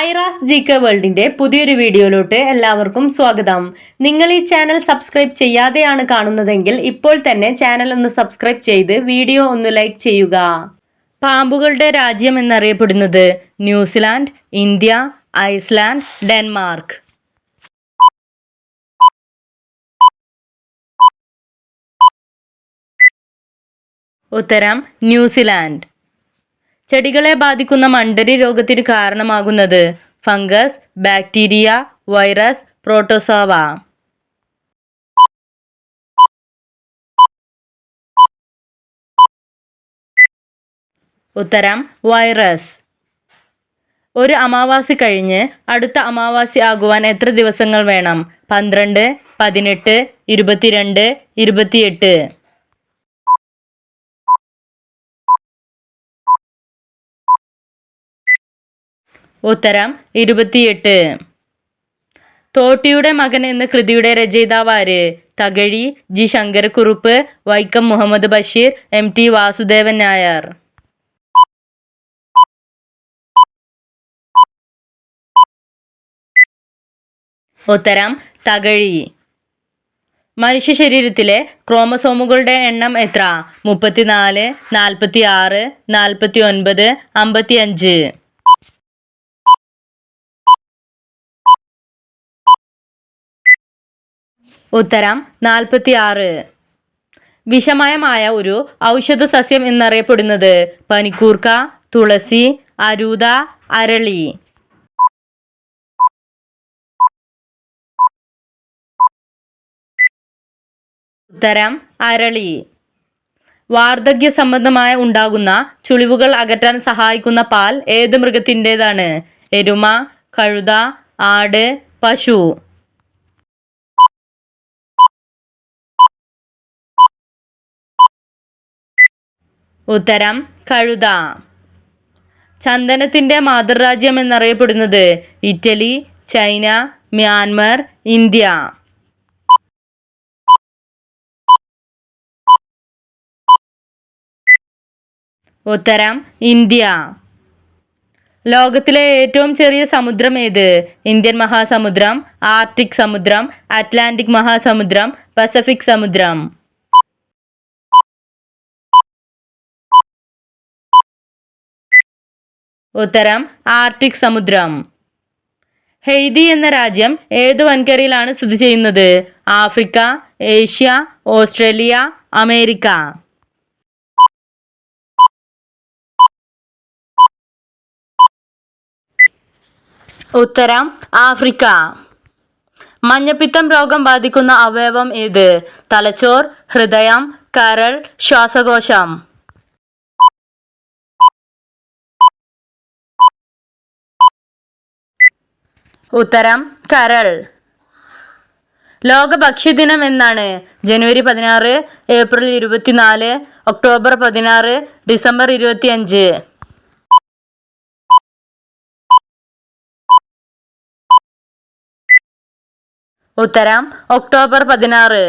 Aira's G K വേൾഡിന്റെ പുതിയൊരു വീഡിയോയിലോട്ട് എല്ലാവർക്കും സ്വാഗതം. നിങ്ങൾ ഈ ചാനൽ സബ്സ്ക്രൈബ് ചെയ്യാതെയാണ് കാണുന്നതെങ്കിൽ ഇപ്പോൾ തന്നെ ചാനൽ ഒന്ന് സബ്സ്ക്രൈബ് ചെയ്ത് വീഡിയോ ഒന്ന് ലൈക്ക് ചെയ്യുക. പാമ്പുകളുടെ രാജ്യം എന്നറിയപ്പെടുന്നത് New Zealand India Iceland Denmark. ഉത്തരം ന്യൂസിലാൻഡ്. ചെടികളെ ബാധിക്കുന്ന മണ്ടരി രോഗത്തിന് കാരണമാകുന്നത് ഫംഗസ് ബാക്ടീരിയ വൈറസ് പ്രോട്ടോസോവ. ഉത്തരം വൈറസ്. ഒരു അമാവാസി കഴിഞ്ഞ് അടുത്ത അമാവാസി ആകുവാൻ എത്ര ദിവസങ്ങൾ വേണം? പന്ത്രണ്ട് പതിനെട്ട് ഇരുപത്തിരണ്ട് ഇരുപത്തിയെട്ട്. ഉത്തരം ഇരുപത്തിയെട്ട്. തോട്ടിയുടെ മകൻ എന്ന കൃതിയുടെ രചയിതാവ് ആര്? Thakazhi G Sankarakurup Vaikom Muhammad Basheer M T Vasudevan Nair. ഉത്തരം തകഴി. മനുഷ്യ ശരീരത്തിലെ ക്രോമസോമുകളുടെ എണ്ണം എത്ര? മുപ്പത്തിനാല് നാൽപ്പത്തി ആറ് നാൽപ്പത്തി ഒൻപത് അമ്പത്തി അഞ്ച് ഉത്തരം നാൽപ്പത്തി ആറ് വിഷമയമായ ഒരു ഔഷധ സസ്യം എന്നറിയപ്പെടുന്നത് പനിക്കൂർക്ക തുളസി അരൂത അരളി. ഉത്തരം അരളി. വാർദ്ധക്യ സംബന്ധമായ ഉണ്ടാകുന്ന ചുളിവുകൾ അകറ്റാൻ സഹായിക്കുന്ന പാൽ ഏത് മൃഗത്തിന്റെതാണ്? എരുമ കഴുത ആട് പശു. ഉത്തരം കഴുത. ചന്ദനത്തിന്റെ മാതൃരാജ്യം എന്നറിയപ്പെടുന്നത് ഇറ്റലി ചൈന മ്യാൻമർ ഇന്ത്യ. ഉത്തരം ഇന്ത്യ. ലോകത്തിലെ ഏറ്റവും ചെറിയ സമുദ്രം ഏത്? ഇന്ത്യൻ മഹാസമുദ്രം ആർട്ടിക് സമുദ്രം അറ്റ്ലാന്റിക് മഹാസമുദ്രം പസഫിക് സമുദ്രം. ഉത്തരം ആർട്ടിക് സമുദ്രം. ഹെയ്തി എന്ന രാജ്യം ഏത് വൻകരയിലാണ് സ്ഥിതി ചെയ്യുന്നത്? Africa Asia Australia America. ഉത്തരം ആഫ്രിക്ക. മഞ്ഞപ്പിത്തം രോഗം ബാധിക്കുന്ന അവയവം ഏത്? തലച്ചോർ ഹൃദയം കരൾ ശ്വാസകോശം. ഉത്തരം കരൾ. ലോക ഭക്ഷ്യദിനം എന്നാണ് ജനുവരി പതിനാറ് ഏപ്രിൽ ഇരുപത്തിനാല് ഒക്ടോബർ പതിനാറ് ഡിസംബർ ഇരുപത്തിയഞ്ച്. ഉത്തരം ഒക്ടോബർ പതിനാറ്.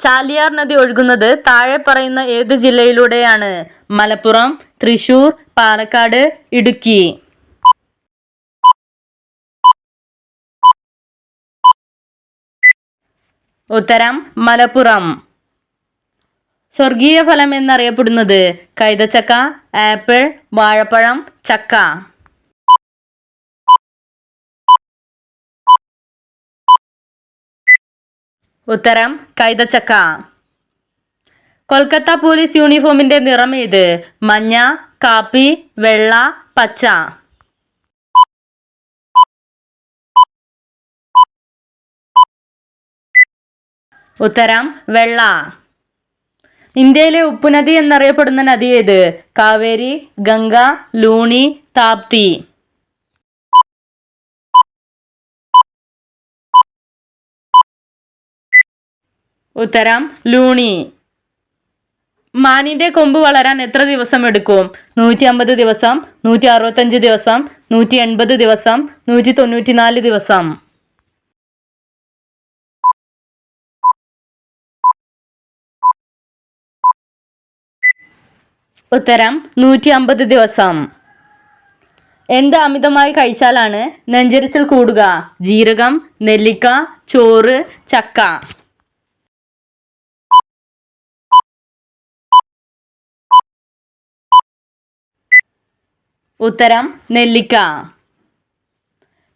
ചാലിയാർ നദി ഒഴുകുന്നത് താഴെ പറയുന്ന ഏത് ജില്ലയിലൂടെയാണ്? മലപ്പുറം തൃശൂർ പാലക്കാട് ഇടുക്കി. ഉത്തരം മലപ്പുറം. സ്വർഗീയ ഫലം എന്നറിയപ്പെടുന്നത് കൈതച്ചക്ക ആപ്പിൾ വാഴപ്പഴം ചക്ക. ഉത്തരം കൈതച്ചക്ക. കൊൽക്കത്ത പോലീസ് യൂണിഫോമിന്റെ നിറം ഏത്? മഞ്ഞ കാപ്പി വെള്ള പച്ച. ഉത്തരം വെള്ള. ഇന്ത്യയിലെ ഉപ്പുനദി എന്നറിയപ്പെടുന്ന നദി ഏത്? കാവേരി ഗംഗ ലൂണി താപ്തി. ഉത്തരം ലൂണി. മാനിന്റെ കൊമ്പ് വളരാൻ എത്ര ദിവസം എടുക്കും? നൂറ്റി അമ്പത് ദിവസം നൂറ്റി അറുപത്തഞ്ച് ദിവസം നൂറ്റി എൺപത് ദിവസം നൂറ്റി തൊണ്ണൂറ്റിനാല് ദിവസം. ഉത്തരം നൂറ്റി അമ്പത് ദിവസം. എന്ത് അമിതമായി കഴിച്ചാലാണ് നെഞ്ചരിച്ചൽ കൂടുക? ജീരകം നെല്ലിക്ക ചോറ് ചക്ക. ഉത്തരം നെല്ലിക്ക.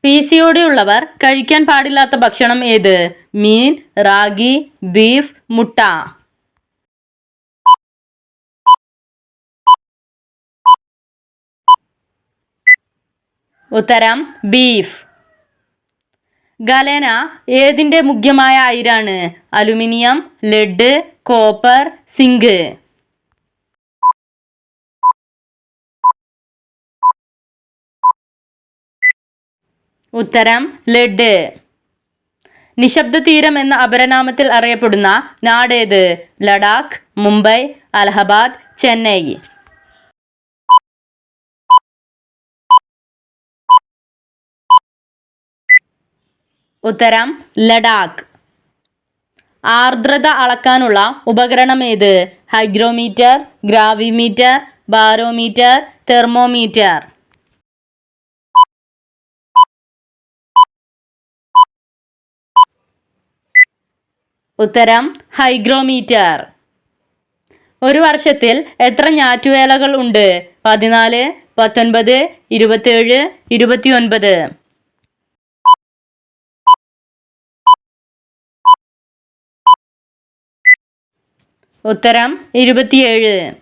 പി സി ഉള്ളവർ കഴിക്കാൻ പാടില്ലാത്ത ഭക്ഷണം ഏത്? മീൻ റാഗി ബീഫ് മുട്ട. ഉത്തരം ബീഫ്. ഗലേന ഏതിന്റെ മുഖ്യമായ അയിരാണ്? Aluminium lead copper zinc. ഉത്തരം ലെഡ്. നിശബ്ദ തീരം എന്ന അപരനാമത്തിൽ അറിയപ്പെടുന്ന നാടേത്? ലഡാക്ക് മുംബൈ അലഹബാദ് ചെന്നൈ. ഉത്തരം ലഡാക്ക്. ആർദ്രത അളക്കാനുള്ള ഉപകരണം ഏത് ഹൈഗ്രോമീറ്റർ ഗ്രാവിമീറ്റർ ബാരോമീറ്റർ തെർമോമീറ്റർ. ഉത്തരം ഹൈഗ്രോമീറ്റർ. ഒരു വർഷത്തിൽ എത്ര ഞാറ്റുവേലകൾ ഉണ്ട്? പതിനാല് പത്തൊൻപത് ഇരുപത്തേഴ് ഇരുപത്തിയൊൻപത്. ഉത്തരം ഇരുപത്തിയേഴ്.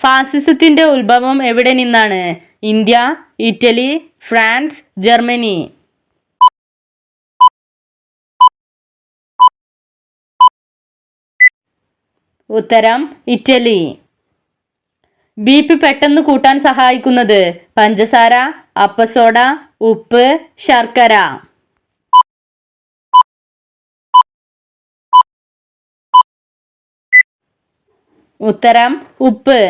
ഫാസിസത്തിന്റെ ഉത്ഭവം എവിടെ നിന്നാണ്? India Italy France Germany. ഉത്തരം ഇറ്റലി. ബി പി പെട്ടെന്ന് കൂട്ടാൻ സഹായിക്കുന്നത് പഞ്ചസാര അപ്പസോഡ ഉപ്പ് ശർക്കര. ഉത്തരം ഉപ്പ്.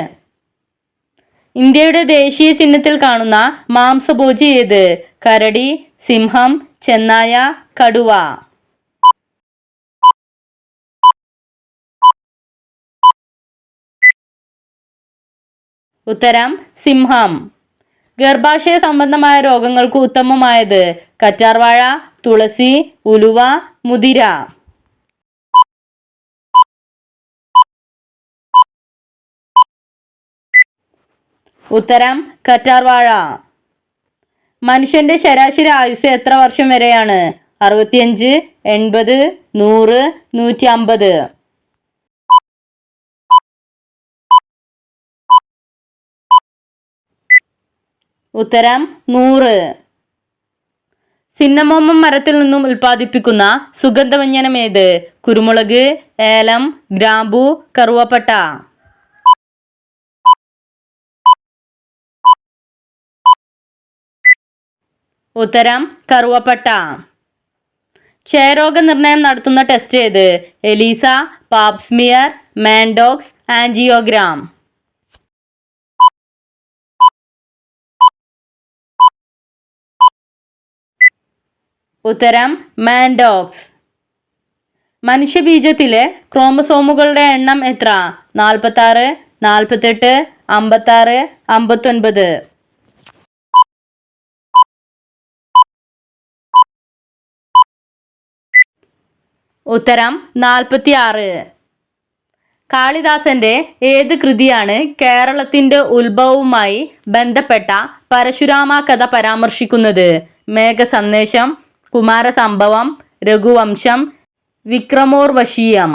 ഇന്ത്യയുടെ ദേശീയ ചിഹ്നത്തിൽ കാണുന്ന മാംസഭോജി ഏത്? കരടി സിംഹം ചെന്നായ കടുവ. ഉത്തരം സിംഹം. ഗർഭാശയ സംബന്ധമായ രോഗങ്ങൾക്ക് ഉത്തമമായത് കറ്റാർവാഴ തുളസി ഉലുവ മുതിര. ഉത്തരം കറ്റാർവാഴ. മനുഷ്യന്റെ ശരാശരി ആയുസ് എത്ര വർഷം വരെയാണ്? അറുപത്തിയഞ്ച് എൺപത് നൂറ് നൂറ്റി അമ്പത് ഉത്തരം നൂറ്. സിന്നമോമം മരത്തിൽ നിന്നും ഉൽപ്പാദിപ്പിക്കുന്ന സുഗന്ധവ്യഞ്ജനം ഏത്? കുരുമുളക് ഏലം ഗ്രാമ്പു കറുവപ്പട്ട. ഉത്തരം കറുവപ്പട്ട. ക്ഷയരോഗ നിർണയം നടത്തുന്ന ടെസ്റ്റ് ഏത്? ELISA pap smear Mantoux angiogram. ഉത്തരം മാൻഡോക്സ്. മനുഷ്യബീജത്തിലെ ക്രോമസോമുകളുടെ എണ്ണം എത്ര? നാൽപ്പത്തി ആറ് നാൽപ്പത്തെട്ട് അമ്പത്താറ് അമ്പത്തൊൻപത്. ഉത്തരം നാൽപ്പത്തി ആറ് കാളിദാസന്റെ ഏത് കൃതിയാണ് കേരളത്തിന്റെ ഉത്ഭവവുമായി ബന്ധപ്പെട്ട പരശുരാമ കഥ പരാമർശിക്കുന്നത്? മേഘസന്ദേശം കുമാരസംഭവം രഘുവംശം വിക്രമോർവശീയം.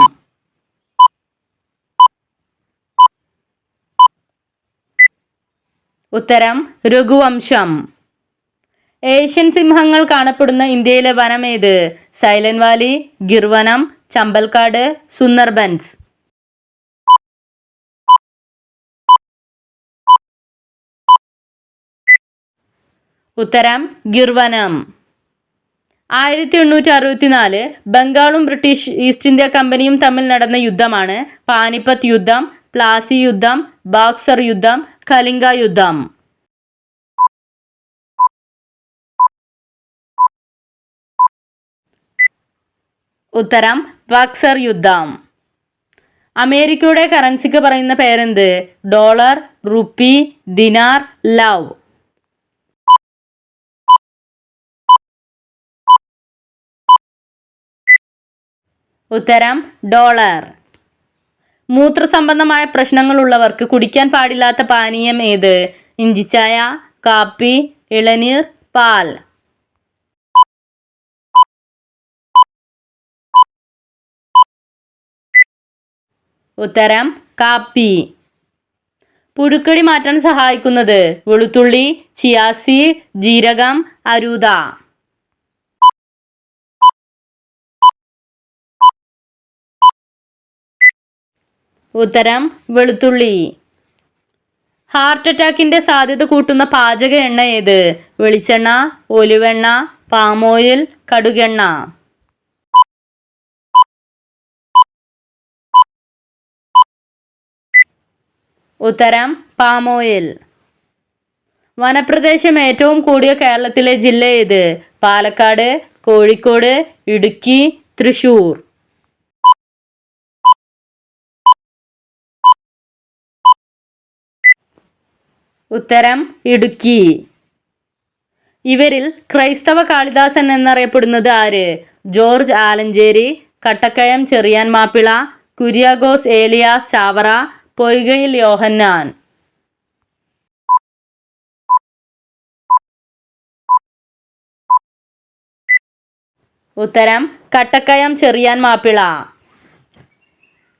ഉത്തരം രഘുവംശം. ഏഷ്യൻ സിംഹങ്ങൾ കാണപ്പെടുന്ന ഇന്ത്യയിലെ വനമേത്? സൈലന്റ് വാലി ഗിർവനം ചമ്പൽക്കാട് സുന്ദർബൻസ്. ഉത്തരം ഗിർവനം. ആയിരത്തി എണ്ണൂറ്റി അറുപത്തിനാല് ബംഗാളും ബ്രിട്ടീഷ് ഈസ്റ്റ് ഇന്ത്യ കമ്പനിയും തമ്മിൽ നടന്ന യുദ്ധമാണ് പാനിപ്പത്ത് യുദ്ധം പ്ലാസി യുദ്ധം ബാക്സർ യുദ്ധം കലിംഗ യുദ്ധം. ഉത്തരം ബക്സർ യുദ്ധം. അമേരിക്കയുടെ കറൻസിക്ക് പറയുന്ന പേരെന്ത്? Dollar rupee dinar lev. ഉത്തരം ഡോളർ. മൂത്രസംബന്ധമായ പ്രശ്നങ്ങളുള്ളവർക്ക് കുടിക്കാൻ പാടില്ലാത്ത പാനീയം ഏത്? ഇഞ്ചിച്ചായ കാപ്പി ഇളനീർ പാൽ. ഉത്തരം കാപ്പി. പുഴുക്കടി മാറ്റാൻ സഹായിക്കുന്നത് വെളുത്തുള്ളി ചിയാസി ജീരകം അരൂത. ഉത്തരം വെളുത്തുള്ളി. ഹാർട്ട് അറ്റാക്കിന്റെ സാധ്യത കൂട്ടുന്ന പാചക എണ്ണ ഏത്? വെളിച്ചെണ്ണ ഒലിവെണ്ണ പാമോയിൽ കടുകെണ്ണ. ഉത്തരം പാമോയിൽ. വനപ്രദേശം ഏറ്റവും കൂടിയ കേരളത്തിലെ ജില്ല ഏത്? പാലക്കാട് കോഴിക്കോട് ഇടുക്കി തൃശൂർ. ഉത്തരം ഇടുക്കി. ഇവരിൽ ക്രൈസ്തവ കാളിദാസൻ എന്നറിയപ്പെടുന്നത് ആര്? ജോർജ് ആലഞ്ചേരി കട്ടക്കയം ചെറിയാൻ മാപ്പിള കുര്യാഗോസ് ഏലിയാസ് ചാവറ പൊയ്കയിൽ യോഹന്നാൻ. ഉത്തരം കട്ടക്കയം ചെറിയാൻ മാപ്പിള.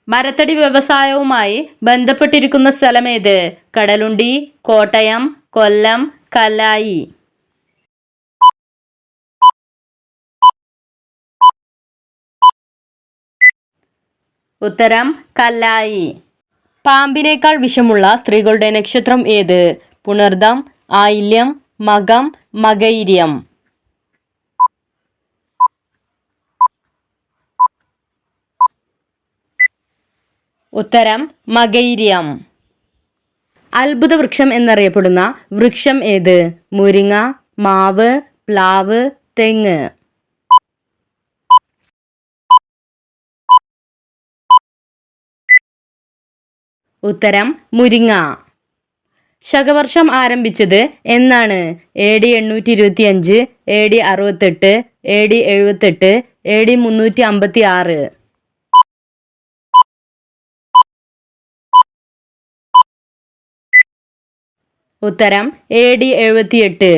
മരത്തടി വ്യവസായവുമായി ബന്ധപ്പെട്ടിരിക്കുന്ന സ്ഥലമേത്? കടലുണ്ടി കോട്ടയം കൊല്ലം കല്ലായി. ഉത്തരം കല്ലായി. പാമ്പിനേക്കാൾ വിഷമുള്ള സ്ത്രീകളുടെ നക്ഷത്രം ഏത്? പുണർദം ആയില്യം മകം മകൈര്യം. ഉത്തരം മകൈര്യം. അത്ഭുത വൃക്ഷം എന്നറിയപ്പെടുന്ന വൃക്ഷം ഏത്? മുരിങ്ങ മാവ് പ്ലാവ് തെങ്ങ്. ഉത്തരം മുരിങ്ങ. ശകവർഷം ആരംഭിച്ചത് എന്നാണ്. എ ഡി എണ്ണൂറ്റി ഇരുപത്തി അഞ്ച് എ ഡി അറുപത്തെട്ട് എ ഡി എഴുപത്തെട്ട് എ ഡി മുന്നൂറ്റി അമ്പത്തി ആറ് ഉത്തരം എ ഡി എഴുപത്തിയെട്ട്.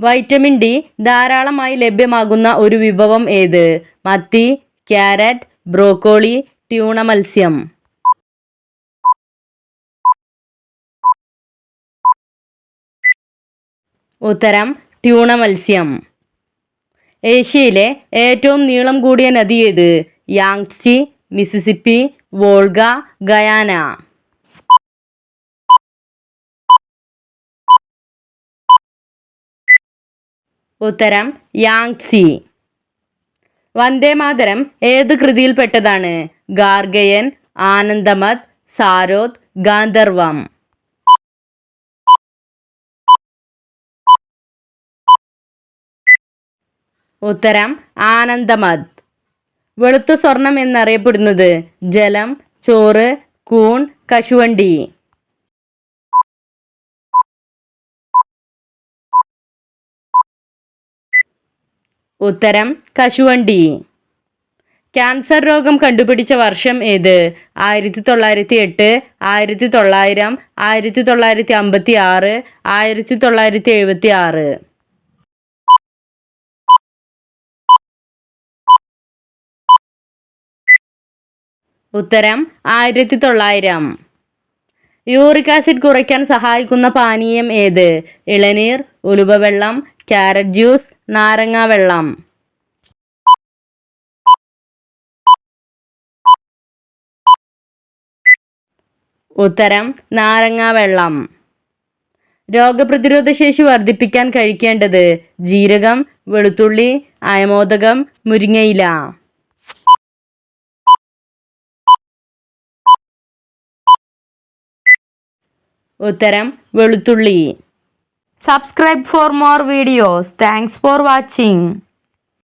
വൈറ്റമിൻ ഡി ധാരാളമായി ലഭ്യമാകുന്ന ഒരു വിഭവം ഏത്? മത്തി ക്യാരറ്റ് ബ്രോക്കോളി ട്യൂണ മത്സ്യം ഉത്തരം ട്യൂണ മത്സ്യം ഏഷ്യയിലെ ഏറ്റവും നീളം കൂടിയ നദി ഏത്? Yangtze Mississippi Volga Guyana. ഉത്തരം യാങ്സി വന്ദേമാതരം ഏത് കൃതിയിൽപ്പെട്ടതാണ്? ഗാർഗയൻ ആനന്ദമത് സാരോത് ഗാന്ധർവം. ഉത്തരം ആനന്ദമത്. വെളുത്ത സ്വർണം എന്നറിയപ്പെടുന്നത് ജലം ചോറ് കൂൺ കശുവണ്ടി. ഉത്തരം കശുവണ്ടി. ക്യാൻസർ രോഗം കണ്ടുപിടിച്ച വർഷം ഏത്? ആയിരത്തി തൊള്ളായിരത്തി എട്ട് ആയിരത്തി തൊള്ളായിരം ആയിരത്തി തൊള്ളായിരത്തി അമ്പത്തി ആറ് ആയിരത്തി തൊള്ളായിരത്തി എഴുപത്തി ആറ് ഉത്തരം ആയിരത്തി തൊള്ളായിരം യൂറിക് ആസിഡ് കുറയ്ക്കാൻ സഹായിക്കുന്ന പാനീയം ഏത്? ഇളനീർ ഉലുവവെള്ളം ക്യാരറ്റ് ജ്യൂസ് നാരങ്ങ വെള്ളം ഉത്തരം നാരങ്ങ വെള്ളം രോഗപ്രതിരോധ ശേഷി വർദ്ധിപ്പിക്കാൻ കഴിക്കേണ്ടത് ജീരകം വെളുത്തുള്ളി അയമോദകം മുരിങ്ങയില. ഉത്തരം വെളുത്തുള്ളി. Subscribe for more videos thanks for watching